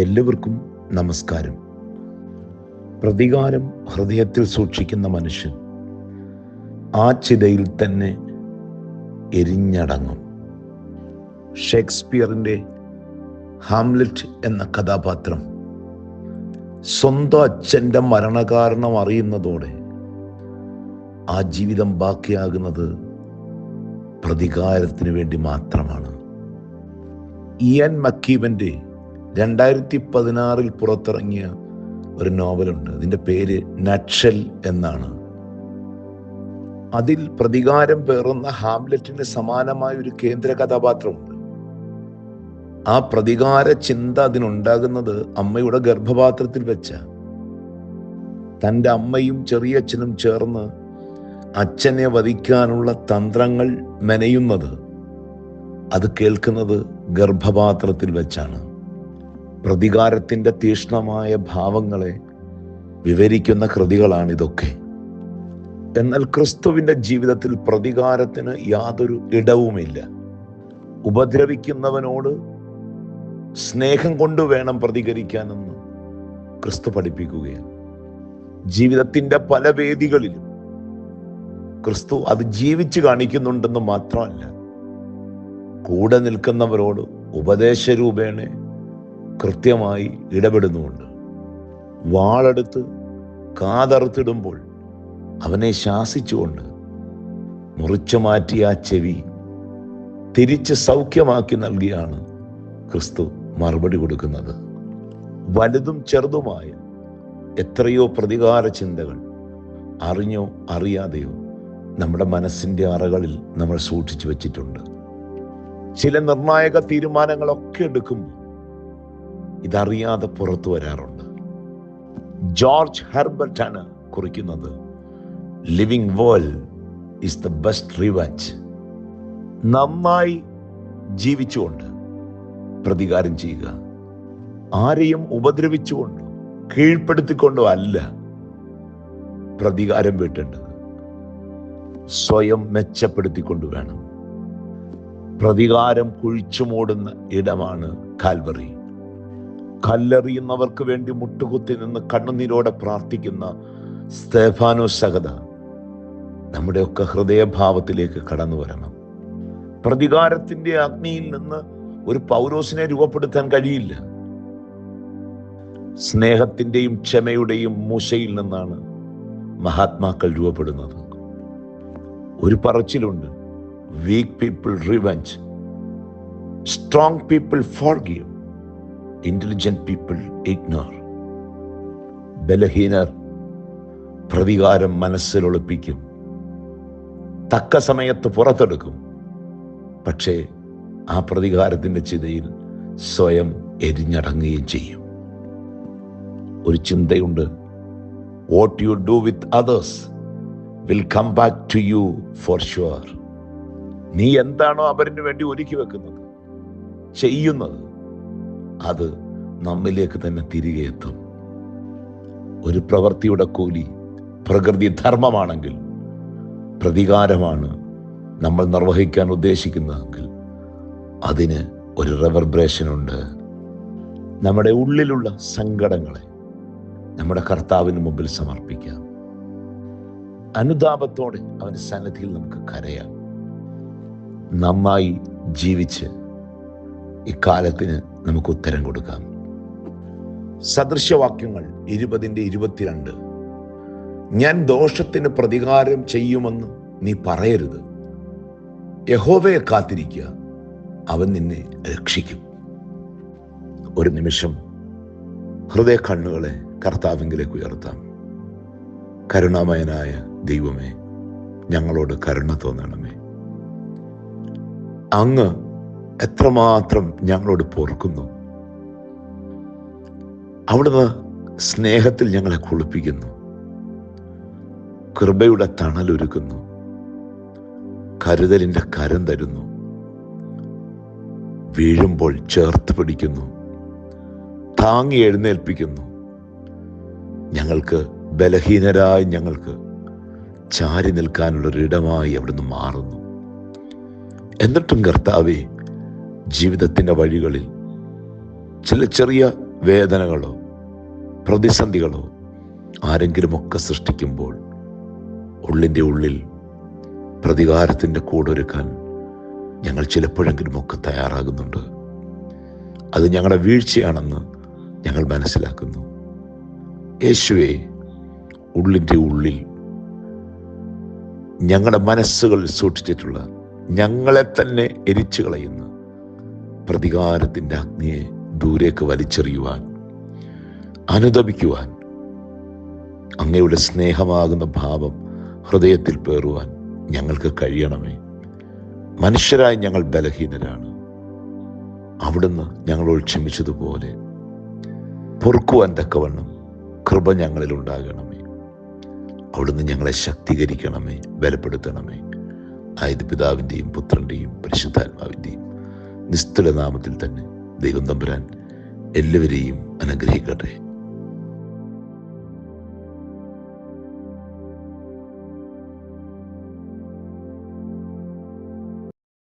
എല്ലാവർക്കും നമസ്കാരം. പ്രതികാരം ഹൃദയത്തിൽ സൂക്ഷിക്കുന്ന മനുഷ്യൻ ആ ചിതയിൽ തന്നെ എരിഞ്ഞടങ്ങും. ഷേക്സ്പിയറിന്റെ ഹാംലെറ്റ് എന്ന കഥാപാത്രം സ്വന്തം അച്ഛന്റെ മരണകാരണം അറിയുന്നതോടെ ആ ജീവിതം ബാക്കിയാകുന്നത് പ്രതികാരത്തിന് വേണ്ടി മാത്രമാണ്. ഇയൻ മക്കീവന്റെ രണ്ടായിരത്തി പതിനാറിൽ പുറത്തിറങ്ങിയ ഒരു നോവലുണ്ട്. അതിന്റെ പേര് നക്ഷൽ എന്നാണ്. അതിൽ പ്രതികാരം പേറുന്ന ഹാംലെറ്റിന് സമാനമായ ഒരു കേന്ദ്ര കഥാപാത്രമുണ്ട്. ആ പ്രതികാര ചിന്ത അതിനുണ്ടാകുന്നത് അമ്മയുടെ ഗർഭപാത്രത്തിൽ വെച്ച. തന്റെ അമ്മയും ചെറിയ അച്ഛനും ചേർന്ന് അച്ഛനെ വധിക്കാനുള്ള തന്ത്രങ്ങൾ മെനയുന്നത്. അത് കേൾക്കുന്നത് ഗർഭപാത്രത്തിൽ വെച്ചാണ്. പ്രതികാരത്തിന്റെ തീഷ്ണമായ ഭാവങ്ങളെ വിവരിക്കുന്ന കൃതികളാണ് ഇതൊക്കെ എന്നാൽ ക്രിസ്തുവിന്റെ ജീവിതത്തിൽ പ്രതികാരത്തിന് യാതൊരു ഇടവുമില്ല. ഉപദ്രവിക്കുന്നവനോട് സ്നേഹം കൊണ്ട് വേണം പ്രതികരിക്കാനെന്ന് ക്രിസ്തു പഠിപ്പിക്കുകയാണ്. ജീവിതത്തിന്റെ പല വേദികളിലും ക്രിസ്തു അത് ജീവിച്ച് കാണിക്കുന്നുണ്ടെന്ന് മാത്രമല്ല കൂടെ നിൽക്കുന്നവരോട് ഉപദേശരൂപേണ കൃത്യമായി ഇടപെടുന്നുമുണ്ട്. വാളെടുത്ത് കാതറുത്തിടുമ്പോൾ അവനെ ശാസിച്ചുകൊണ്ട് മുറിച്ചു മാറ്റിയ ആ ചെവി തിരിച്ച് സൗഖ്യമാക്കി നൽകിയാണ് ക്രിസ്തു മറുപടി കൊടുക്കുന്നത്. വലുതും ചെറുതുമായ എത്രയോ പ്രതികാര ചിന്തകൾ അറിഞ്ഞോ അറിയാതെയോ നമ്മുടെ മനസ്സിന്റെ അറകളിൽ നമ്മൾ സൂക്ഷിച്ചു വച്ചിട്ടുണ്ട്. ചില നിർണായക തീരുമാനങ്ങളൊക്കെ എടുക്കുമ്പോൾ ഇതറിയാതെ പുറത്തു വരാറുണ്ട്. ജോർജ് ഹെർബർട്ടാണ് കുറിക്കുന്നത് living world is the best revenge നന്നായി ജീവിച്ചുകൊണ്ട് പ്രതികാരം ചെയ്യുക. ആരെയും ഉപദ്രവിച്ചുകൊണ്ടോ കീഴ്പ്പെടുത്തിക്കൊണ്ടോ അല്ല പ്രതികാരം വീട്ടേണ്ടത്. സ്വയം മെച്ചപ്പെടുത്തിക്കൊണ്ട് വേണം. പ്രതികാരം കുഴിച്ചു മൂടുന്ന ഇടമാണ് കാൽവറി. കല്ലെറിയുന്നവർക്ക് വേണ്ടി മുട്ടുകുത്തി നിന്ന് കണ്ണുനീരോടെ പ്രാർത്ഥിക്കുന്ന സ്തേഫാനോ സഹത നമ്മുടെയൊക്കെ ഹൃദയഭാവത്തിലേക്ക് കടന്നു വരണം. പ്രതികാരത്തിന്റെ അഗ്നിയിൽ നിന്ന് ഒരു പൗരോസിനെ രൂപപ്പെടുത്താൻ കഴിയില്ല. സ്നേഹത്തിന്റെയും ക്ഷമയുടെയും മൂശയിൽ നിന്നാണ് മഹാത്മാക്കൾ രൂപപ്പെടുന്നത്. ഒരു പറച്ചിലുണ്ട് weak people revenge strong people forgive intelligent people ignore ബലഹീനർ പ്രതികാരം മനസ്സിൽ ഒളിപ്പിക്കും. തക്ക സമയത്ത് പുറത്തെടുക്കും. പക്ഷേ ആ പ്രതികാരത്തിന്റെ ചിതയിൽ സ്വയം എരിഞ്ഞടങ്ങുകയും ചെയ്യും. ഒരു ചിന്തയുണ്ട് what you do with others will come back to you for sure നീ എന്താണോ അവരിന് വേണ്ടി ഒരുക്കി വെക്കുന്നത്? ചെയ്യുന്നത്. അത് നമ്മിലേക്ക് തന്നെ തിരികെ എത്തും. ഒരു പ്രവൃത്തിയുടെ കൂലി പ്രകൃതി ധർമ്മമാണെങ്കിൽ പ്രതികാരമാണ് നമ്മൾ നിർവഹിക്കാൻ ഉദ്ദേശിക്കുന്നതെങ്കിൽ അതിന് ഒരു റെവർബ്രേഷൻ ഉണ്ട്. നമ്മുടെ ഉള്ളിലുള്ള സങ്കടങ്ങളെ നമ്മുടെ കർത്താവിന് മുമ്പിൽ സമർപ്പിക്കാം. അനുതാപത്തോടെ അവന്റെ സന്നിധിയിൽ നമുക്ക് കരയാം. നന്നായി ജീവിച്ച് ഇക്കാലത്തിന് നമുക്ക് ഉത്തരം കൊടുക്കാം. സദൃശവാക്യങ്ങൾ ഇരുപതിന്റെ ഇരുപത്തിരണ്ട്. ഞാൻ ദോഷത്തിന് പ്രതികാരം ചെയ്യുമെന്ന് നീ പറയരുത്. യഹോവയെ കാത്തിരിക്കുക അവൻ നിന്നെ രക്ഷിക്കും. ഒരു നിമിഷം ഹൃദയ കണ്ണുകളെ കർത്താവിങ്കിലേക്ക് ഉയർത്താം. കരുണാമയനായ ദൈവമേ ഞങ്ങളോട് കരുണ തോന്നണമേ. അങ്ങ് എത്രമാത്രം ഞങ്ങളോട് പൊറുക്കുന്നു. അവിടുന്ന് സ്നേഹത്തിൽ ഞങ്ങളെ കുളിപ്പിക്കുന്നു. കൃപയുടെ തണലൊരുക്കുന്നു. കരുതലിന്റെ കരം തരുന്നു. വീഴുമ്പോൾ ചേർത്ത് പിടിക്കുന്നു. താങ്ങി എഴുന്നേൽപ്പിക്കുന്നു. ഞങ്ങൾക്ക് ബലഹീനരായ ഞങ്ങൾക്ക് ചാരി നിൽക്കാനുള്ളൊരിടമായി അവിടുന്ന് മാറുന്നു. എന്നിട്ടും കർത്താവെ ജീവിതത്തിന്റെ വഴികളിൽ ചില ചെറിയ വേദനകളോ പ്രതിസന്ധികളോ ആരെങ്കിലുമൊക്കെ സൃഷ്ടിക്കുമ്പോൾ ഉള്ളിന്റെ ഉള്ളിൽ പ്രതികാരത്തിന്റെ കൂടൊരുക്കാൻ ഞങ്ങൾ ചിലപ്പോഴെങ്കിലുമൊക്കെ തയ്യാറാകുന്നുണ്ട്. അത് ഞങ്ങളുടെ വീഴ്ചയാണെന്ന് ഞങ്ങൾ മനസ്സിലാക്കുന്നു. യേശുവെ ഉള്ളിന്റെ ഉള്ളിൽ ഞങ്ങളുടെ മനസ്സുകളിൽ സൂക്ഷിച്ചിട്ടുള്ള ഞങ്ങളെ തന്നെ എരിച്ചു കളയുന്ന പ്രതികാരത്തിന്റെ അഗ്നിയെ ദൂരേക്ക് വലിച്ചെറിയുവാൻ അനുദപിക്കുവാൻ അങ്ങയുടെ സ്നേഹമാകുന്ന ഭാവം ഹൃദയത്തിൽ പേറുവാൻ ഞങ്ങൾക്ക് കഴിയണമേ. മനുഷ്യരായി ഞങ്ങൾ ബലഹീനരാണ്. അവിടുന്ന് ഞങ്ങളോട് ക്ഷമിച്ചതുപോലെ പൊറുക്കുവാൻ തക്കവണ്ണം കൃപ ഞങ്ങളിൽ ഉണ്ടാകണമേ. അവിടുന്ന് ഞങ്ങളെ ശക്തീകരിക്കണമേ ബലപ്പെടുത്തണമേ. ആയത് പിതാവിന്റെയും പുത്രന്റെയും പരിശുദ്ധാത്മാവിന്റെയും നിസ്തുല നാമത്തിൽ തന്നെ ദൈവം തമ്പുരാൻ എല്ലാവരെയും അനുഗ്രഹിക്കട്ടെ.